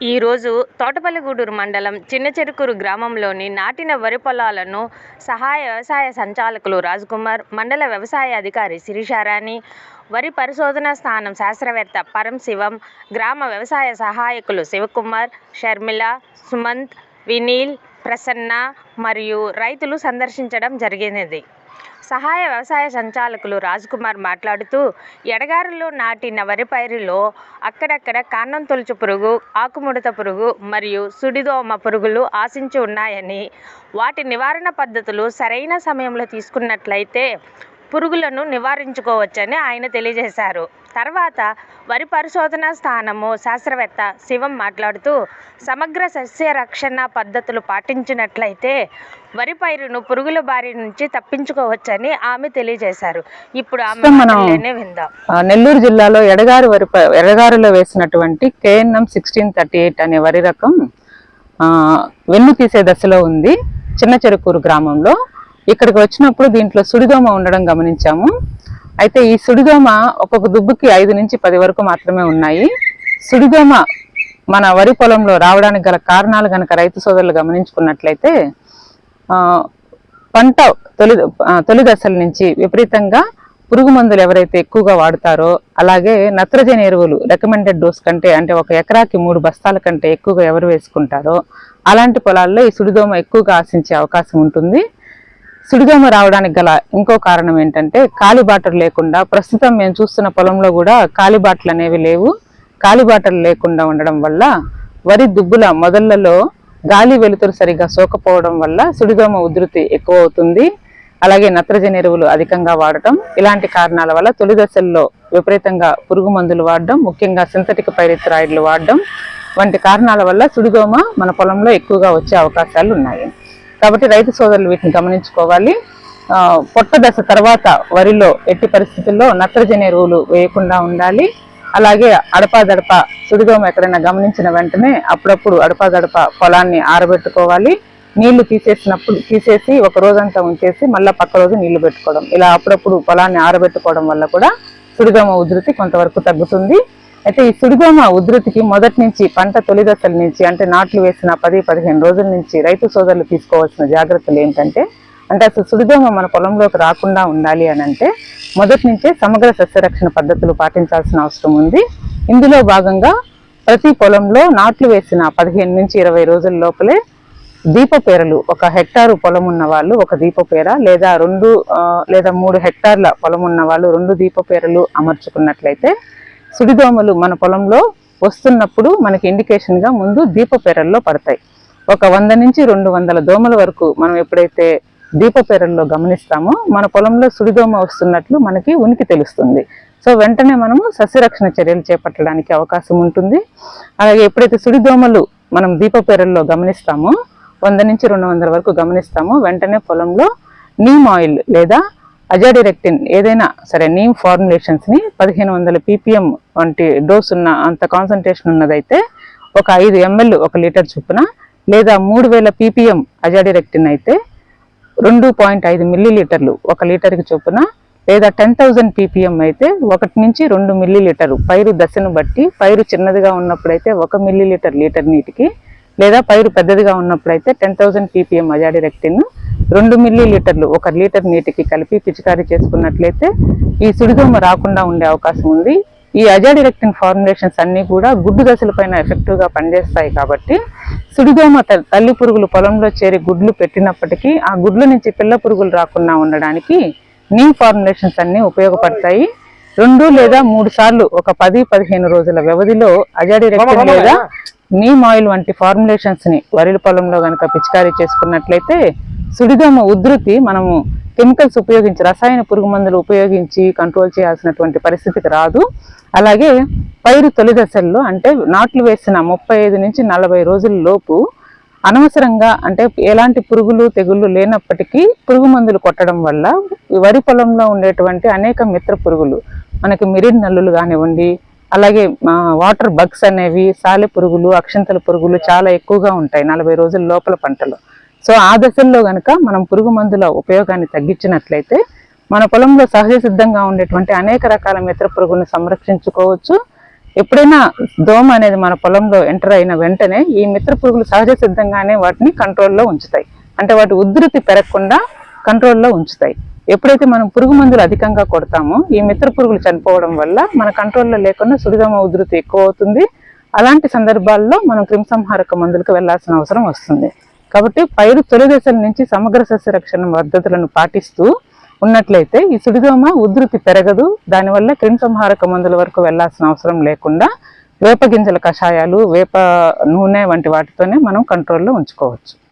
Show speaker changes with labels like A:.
A: ఈరోజు తోటపల్లిగూడూరు మండలం చిన్నచెరుకూరు గ్రామంలోని నాటిన వరి పొలాలను సహాయ వ్యవసాయ సంచాలకులు రాజ్కుమార్ మండల వ్యవసాయ అధికారి శిరీషారాణి వరి పరిశోధన స్థానం శాస్త్రవేత్త పరంశివం గ్రామ వ్యవసాయ సహాయకులు శివకుమార్ షర్మిల సుమంత్ వినీల్ ప్రసన్న మరియు రైతులు సందర్శించడం జరిగినది. సహాయ వ్యవసాయ సంచాలకులు రాజ్కుమార్ మాట్లాడుతూ ఎడగారుల్లో నాటిన వరి పైరులో అక్కడక్కడ కాండం తొలుచు పురుగు ఆకుముడత పురుగు మరియు సుడిదోమ పురుగులు ఆశించి ఉన్నాయని వాటి నివారణ పద్ధతులు సరైన సమయంలో తీసుకున్నట్లయితే పురుగులను నివారించుకోవచ్చని ఆయన తెలియజేశారు. తర్వాత వరి పరిశోధన స్థానము శాస్త్రవేత్త శివం మాట్లాడుతూ సమగ్ర సస్య రక్షణ పద్ధతులు పాటించినట్లయితే వరి పైరును పురుగుల బారి నుంచి తప్పించుకోవచ్చని ఆమె తెలియజేశారు. ఇప్పుడు ఆమె
B: మనం-
A: విందాం.
B: నెల్లూరు జిల్లాలో ఎడగారు వరి ఎడగారులో వేసినటువంటి కేఎన్ఎం సిక్స్టీన్ థర్టీ ఎయిట్ అనే వరి రకం వెన్ను తీసే దశలో ఉంది. చిన్న చెరుకూరు గ్రామంలో. ఇక్కడికి వచ్చినప్పుడు దీంట్లో సుడిదోమ ఉండడం గమనించాము. అయితే ఈ సుడిదోమ ఒక్కొక్క దుబ్బుకి ఐదు నుంచి పది వరకు మాత్రమే ఉన్నాయి. సుడిదోమ మన వరి పొలంలో రావడానికి గల కారణాలు గనక రైతు సోదరులు గమనించుకున్నట్లయితే పంట తొలి తొలి దశల నుంచి విపరీతంగా పురుగు మందులు ఎవరైతే ఎక్కువగా వాడతారో అలాగే నత్రజని ఎరువులు రికమెండెడ్ డోస్ కంటే అంటే ఒక ఎకరాకి మూడు బస్తాల కంటే ఎక్కువగా ఎవరు వేసుకుంటారో అలాంటి పొలాల్లో ఈ సుడిదోమ ఎక్కువగా ఆశించే అవకాశం ఉంటుంది. సుడిదోమ రావడానికి గల ఇంకో కారణం ఏంటంటే కాలిబాటలు లేకుండా ప్రస్తుతం మేము చూస్తున్న పొలంలో కూడా కాలిబాటలు అనేవి లేవు. కాలిబాటలు లేకుండా ఉండడం వల్ల వరి దుబ్బుల మొదళ్ళలో గాలి వెలుతురు సరిగా సోకపోవడం వల్ల సుడిదోమ ఉధృతి ఎక్కువ అవుతుంది అలాగే నత్రజని ఎరువులు అధికంగా వాడటం ఇలాంటి కారణాల వల్ల తొలి దశల్లో విపరీతంగా పురుగు మందులు వాడడం ముఖ్యంగా సింథటిక్ పైరిథ్రాయిడ్లు వాడడం వంటి కారణాల వల్ల సుడిదోమ మన పొలంలో ఎక్కువగా వచ్చే అవకాశాలు ఉన్నాయి కాబట్టి రైతు సోదరులు వీటిని గమనించుకోవాలి. పొట్ట దశ తర్వాత వరిలో ఎట్టి పరిస్థితుల్లో నత్రజని ఎరువులు వేయకుండా ఉండాలి. అలాగే అడపాదడప సుడిదోమ ఎక్కడైనా గమనించిన వెంటనే అప్పుడప్పుడు అడపాదడప పొలాన్ని ఆరబెట్టుకోవాలి. నీళ్ళు తీసేసినప్పుడు తీసేసి ఒక రోజంతా ఉంచేసి మళ్ళీ పక్క రోజు నీళ్ళు పెట్టుకోవడం. ఇలా అప్పుడప్పుడు పొలాన్ని ఆరబెట్టుకోవడం వల్ల కూడా సుడిదోమ ఉధృతి కొంతవరకు తగ్గుతుంది. అయితే ఈ సుడిదోమ ఉధృతికి మొదటి నుంచి పంట తొలి దశల నుంచి అంటే నాట్లు వేసిన పది పదిహేను రోజుల నుంచి రైతు సోదరులు తీసుకోవాల్సిన జాగ్రత్తలు ఏంటంటే అంటే అసలు సుడిదోమ మన పొలంలోకి రాకుండా ఉండాలి అని అంటే మొదటి నుంచే సమగ్ర సస్యరక్షణ పద్ధతులు పాటించాల్సిన అవసరం ఉంది. ఇందులో భాగంగా ప్రతి పొలంలో నాట్లు వేసిన పదిహేను నుంచి ఇరవై రోజుల లోపలే దీపపేరలు ఒక హెక్టారు పొలం ఉన్న వాళ్ళు ఒక దీపపేర లేదా రెండు లేదా మూడు హెక్టార్ల పొలం ఉన్న వాళ్ళు రెండు దీపపేరలు అమర్చుకున్నట్లయితే సుడిదోమలు మన పొలంలో వస్తున్నప్పుడు మనకి ఇండికేషన్గా ముందు ముందు దీపపేరల్లో పడతాయి. ఒక వంద నుంచి రెండు వందల దోమల వరకు మనం ఎప్పుడైతే దీపపేరల్లో గమనిస్తామో మన పొలంలో సుడిదోమ వస్తున్నట్లు మనకి ఉనికి తెలుస్తుంది. సో వెంటనే మనము సస్యరక్షణ చర్యలు చేపట్టడానికి అవకాశం ఉంటుంది. అలాగే ఎప్పుడైతే సుడిదోమలు మనం దీపపేరల్లో గమనిస్తామో వంద నుంచి రెండు వందల వరకు గమనిస్తామో వెంటనే పొలంలో నీమ్ ఆయిల్ లేదా అజాడిరెక్టిన్ ఏదైనా సరే నీమ్ ఫార్ములేషన్స్ని పదిహేను వందల పీపీఎం వంటి డోస్ ఉన్న అంత కాన్సన్ట్రేషన్ ఉన్నదైతే ఒక ఐదు ఎంఎల్ ఒక లీటర్ చొప్పున లేదా మూడు వేల పీపీఎం అజాడిరెక్టిన్ అయితే రెండు పాయింట్ ఐదు మిల్లీ లీటర్లు ఒక లీటర్కి చొప్పున లేదా టెన్ థౌజండ్ పీపీఎం అయితే ఒకటి నుంచి రెండు మిల్లీ లీటరు పైరు దశను బట్టి పైరు చిన్నదిగా ఉన్నప్పుడైతే ఒక మిల్లీ లీటర్ లీటర్ నీటికి లేదా పైరు పెద్దదిగా ఉన్నప్పుడైతే టెన్ థౌజండ్ పీపీఎం అజాడిరెక్టిన్ రెండు మిల్లీ లీటర్లు ఒక లీటర్ నీటికి కలిపి పిచికారీ చేసుకున్నట్లయితే ఈ సుడిదోమ రాకుండా ఉండే అవకాశం ఉంది. ఈ అజాడిరెక్టిన్ ఫార్ములేషన్స్ అన్ని కూడా గుడ్డు దశలపైన ఎఫెక్టివ్గా పనిచేస్తాయి కాబట్టి సుడిదోమ తల్లి పురుగులు పొలంలో చేరి గుడ్లు పెట్టినప్పటికీ ఆ గుడ్ల నుంచి పిల్ల పురుగులు రాకుండా ఉండడానికి నీ ఫార్ములేషన్స్ అన్ని ఉపయోగపడతాయి. రెండు లేదా మూడు సార్లు ఒక పది పదిహేను రోజుల వ్యవధిలో అజాడిరెక్టిన్ లేదా నీమ్ ఆయిల్ వంటి ఫార్ములేషన్స్ని వరిల పొలంలో కనుక పిచికారీ చేసుకున్నట్లయితే సుడిదోమ ఉధృతి మనము కెమికల్స్ ఉపయోగించి రసాయన పురుగు మందులు ఉపయోగించి కంట్రోల్ చేయాల్సినటువంటి పరిస్థితికి రాదు. అలాగే పైరు తొలి దశల్లో అంటే నాట్లు వేసిన ముప్పై ఐదు నుంచి నలభై రోజుల లోపు అనవసరంగా అంటే ఎలాంటి పురుగులు తెగుళ్ళు లేనప్పటికీ పురుగు మందులు కొట్టడం వల్ల ఈ వరి పొలంలో ఉండేటువంటి అనేక మిత్ర పురుగులు మనకి మిరిడ్ నల్లులు కానివ్వండి అలాగే వాటర్ బగ్స్ అనేవి సాలె పురుగులు అక్షంతల పురుగులు చాలా ఎక్కువగా ఉంటాయి నలభై రోజుల లోపల పంటలో. సో ఆ దశల్లో కనుక మనం పురుగు మందుల ఉపయోగాన్ని తగ్గించినట్లయితే మన పొలంలో సహజ సిద్ధంగా ఉండేటువంటి అనేక రకాల మిత్ర పురుగులను సంరక్షించుకోవచ్చు. ఎప్పుడైనా దోమ అనేది మన పొలంలో ఎంటర్ అయిన వెంటనే ఈ మిత్ర పురుగులు సహజ సిద్ధంగానే వాటిని కంట్రోల్లో ఉంచుతాయి. అంటే వాటి ఉధృతి పెరగకుండా కంట్రోల్లో ఉంచుతాయి. ఎప్పుడైతే మనం పురుగు మందులు అధికంగా కొడతామో ఈ మిత్ర పురుగులు చనిపోవడం వల్ల మన కంట్రోల్లో లేకుండా సుడిదోమ ఉధృతి ఎక్కువ అవుతుంది అలాంటి సందర్భాల్లో మనం క్రిమిసంహారక మందులకు వెళ్ళాల్సిన అవసరం వస్తుంది. కాబట్టి పైరు తొలి దశల నుంచి సమగ్ర సస్యరక్షణ పద్ధతులను పాటిస్తూ ఉన్నట్లయితే ఈ సుడిదోమ ఉధృతి పెరగదు. దానివల్ల క్రిమిసంహారక మందుల వరకు వెళ్ళాల్సిన అవసరం లేకుండా వేప గింజల కషాయాలు వేప నూనె వంటి వాటితోనే మనం కంట్రోల్లో ఉంచుకోవచ్చు.